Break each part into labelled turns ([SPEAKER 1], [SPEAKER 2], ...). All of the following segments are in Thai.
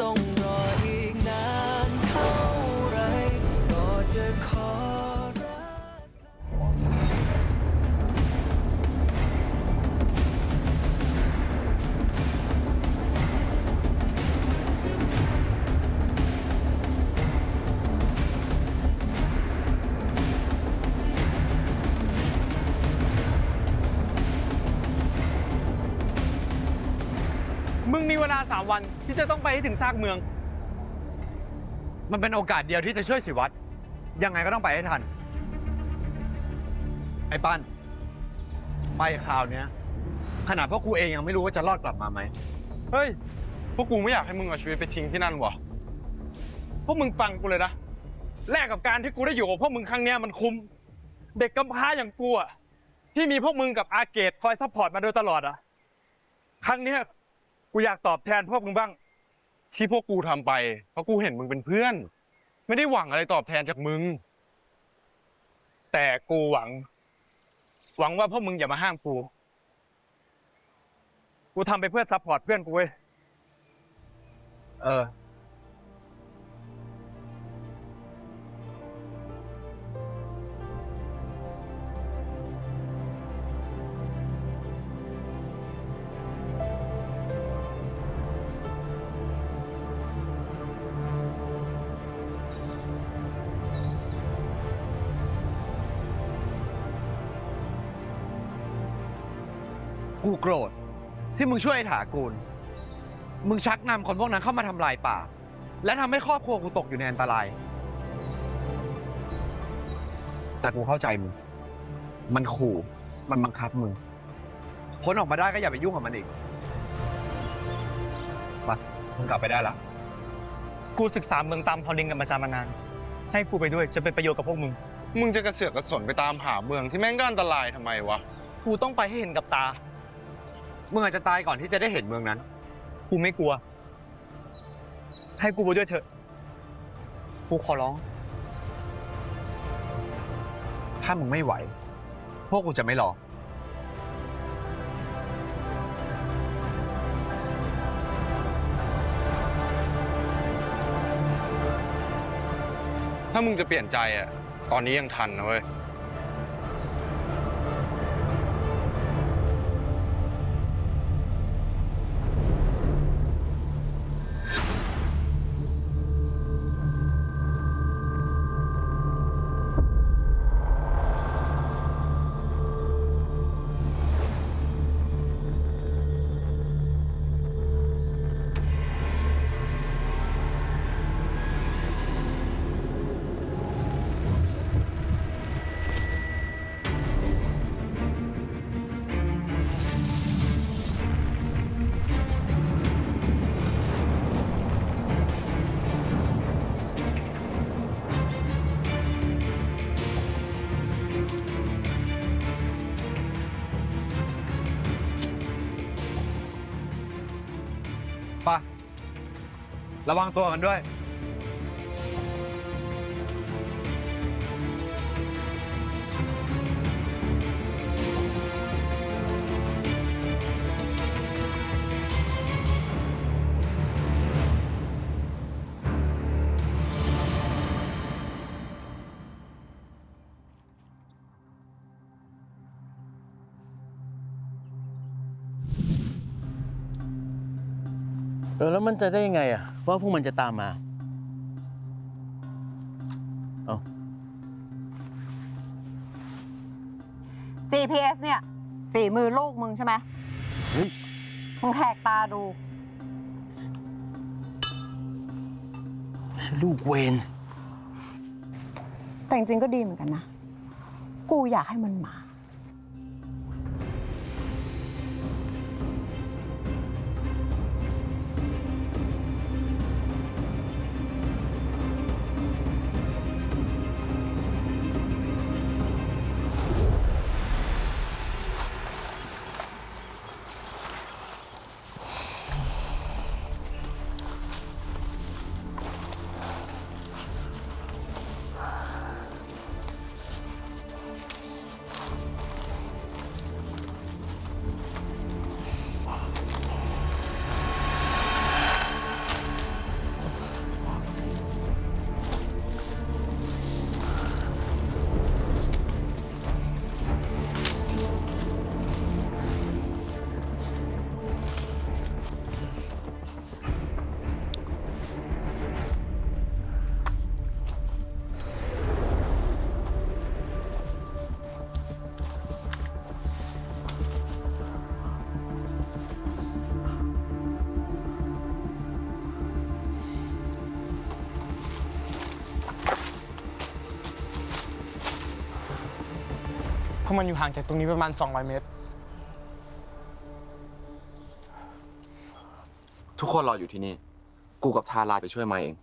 [SPEAKER 1] ต้ เว
[SPEAKER 2] ลาสามวันที่จะต้องไปให้ถึงซากเมือง
[SPEAKER 3] มันเป็นโอกาสเดียวที่จะช่วยสิวัตรยังไงก็ต้องไปให้ทัน ไอ้ปั้นไปคราวเนี้ยขนาดพวกกูเองยังไม่รู้ว่าจะรอดกลับมาไหม
[SPEAKER 2] เฮ้ย พวกกูไม่อยากให้มึงเอาชีวิตไปทิ้งที่นั่นวะพวกมึงฟังกูเลยนะ แลกกับการที่กูได้อยู่กับพวกมึงครั้งเนี้ยมันคุ้ม เด็กกำพร้าอย่างกูอะที่มีพวกมึงกับอาเกตคอยซัพพอร์ตมาโดยตลอดอะครั้งเนี้ย กูอยากตอบแทนพวกมึงบ้าง
[SPEAKER 4] ที่พวกกูทำไป เพราะกูเห็นมึงเป็นเพื่อน ไม่ได้หวังอะไรตอบแทนจากมึง
[SPEAKER 2] แต่กูหวัง หวังว่าพวกมึงอย่ามาห้ามกู กูทำไปเพื่อซัพพอร์ตเพื่อนกูเว้ย
[SPEAKER 3] เออ กูโกรธ ที่มึงช่วยไอ้ถากูล มึงชักนำคนพวกนั้นเข้ามาทำลายป่า และทำให้ครอบครัวกูตกอยู่ในอันตราย แต่กูเข้าใจมึง มันขู่ มันบังคับมึง พ้นออกมาได้ก็อย่าไปยุ่งกับมันอีก มา มึงกลับไปได้ละ
[SPEAKER 2] กูศึกษาเมืองตามทอลิงกันมาจามานาน ให้กูไปด้วยจะเป็นประโยชน์กับพวกมึง
[SPEAKER 4] มึงจะกระเสือกกระสนไปตามหาเมืองที่แม่งก็อันตรายทำไมวะ
[SPEAKER 2] กูต้องไปให้เห็นกับตา
[SPEAKER 3] มึงอาจจะตายก่อนที่จะได้เห็นเมืองนั้น
[SPEAKER 2] กูไม่กลัว ให้กูไปด้วยเถอะ กูขอร้อง
[SPEAKER 3] ถ้ามึงไม่ไหว พวกกูจะไม่รอ
[SPEAKER 4] ถ้ามึงจะเปลี่ยนใจอะ ตอนนี้ยังทันนะเว้ย
[SPEAKER 3] ปะระวังตัวกันด้วย
[SPEAKER 5] เออแล้วมันจะได้ยังไงอะว่าพวกมันจะตามมา
[SPEAKER 6] GPS เนี่ยฝีมือลูกมึงใช่ไหม
[SPEAKER 5] เฮ้ย
[SPEAKER 6] มึงแหกตาดู
[SPEAKER 5] ลูกเวน
[SPEAKER 6] แต่จริงๆก็ดีเหมือนกันนะ กูอยากให้มันมา
[SPEAKER 7] ราะมันอยู่ห่างจากตรงนี้ประมาณ 200 เมตร
[SPEAKER 8] ทุกคนรออยู่ที่นี่ กูกับทาราไปช่วยมาเอง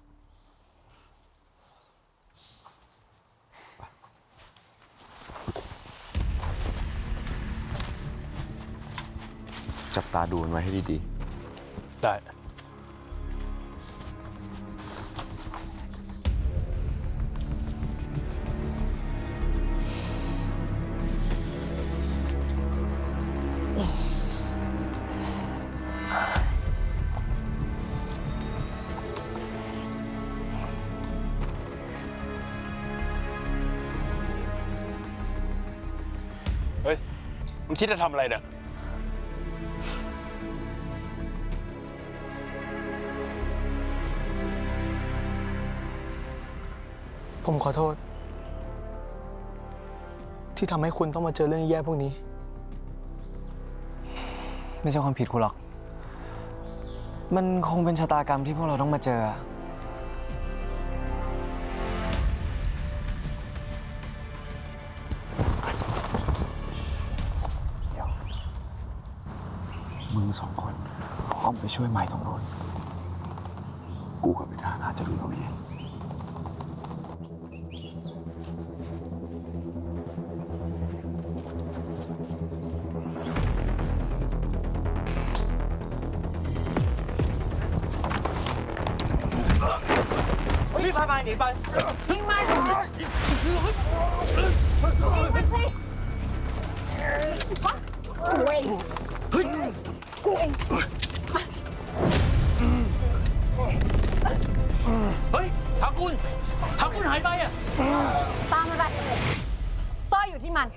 [SPEAKER 8] จับตาดูมันไว้ให้ดี
[SPEAKER 7] ได้
[SPEAKER 2] มึงคิดจะทำอะไรเนี่ย
[SPEAKER 7] ผมขอโทษ ที่ทำให้คุณต้องมาเจอเรื่องแย่พวกนี้
[SPEAKER 9] ไม่ใช่ความผิดคุณหรอก มันคงเป็นชะตากรรมที่พวกเราต้องมาเจออะ
[SPEAKER 8] มึงสองคนอ้อมไปช่วยไม้ตรงโน้นกูกับไปทาราจะดูตรงนี้
[SPEAKER 3] รีบพาไปหนีไป
[SPEAKER 5] เฮ้ยทากุลทากุลหายไปอะ
[SPEAKER 6] ตามมันไปสร้อยอยู่ที่มัน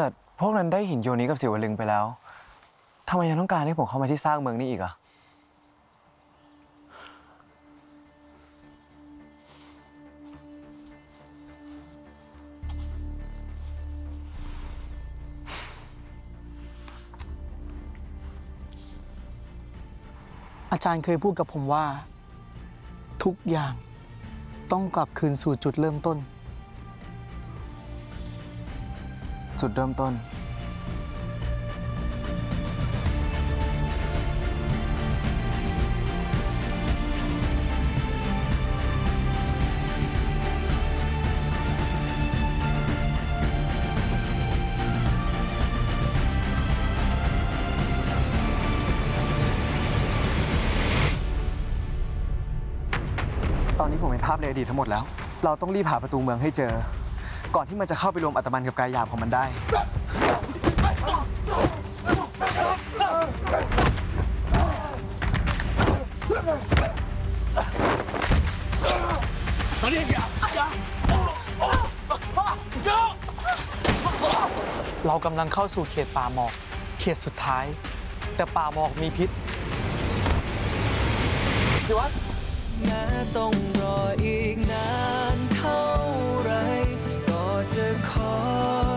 [SPEAKER 9] แต่พวกนั้นได้หินโยนี้กับสิวลึงไปแล้วทำไมยังต้องการให้ผมเข้ามาที่สร้างเมืองนี้อีกอะ
[SPEAKER 7] อาจารย์เคยพูดกับผมว่า ทุกอย่างต้องกลับคืนสู่จุดเริ่มต้น
[SPEAKER 9] จุดเริ่มต้น ตอนนี้ผมเห็นภาพในอดีตทั้งหมดแล้ว เราต้องรีบหาประตูเมืองให้เจอ ก่อนที่มันจะเข้าไปรวมอัตมันกับกายหยาบของมันได้
[SPEAKER 7] เรากำลังเข้าสู่เขตป่าหมอก เขตสุดท้าย แต่ป่าหมอกมีพิษ
[SPEAKER 1] แม้ต้องรออีกนานเท่าไรก็จะ ขอ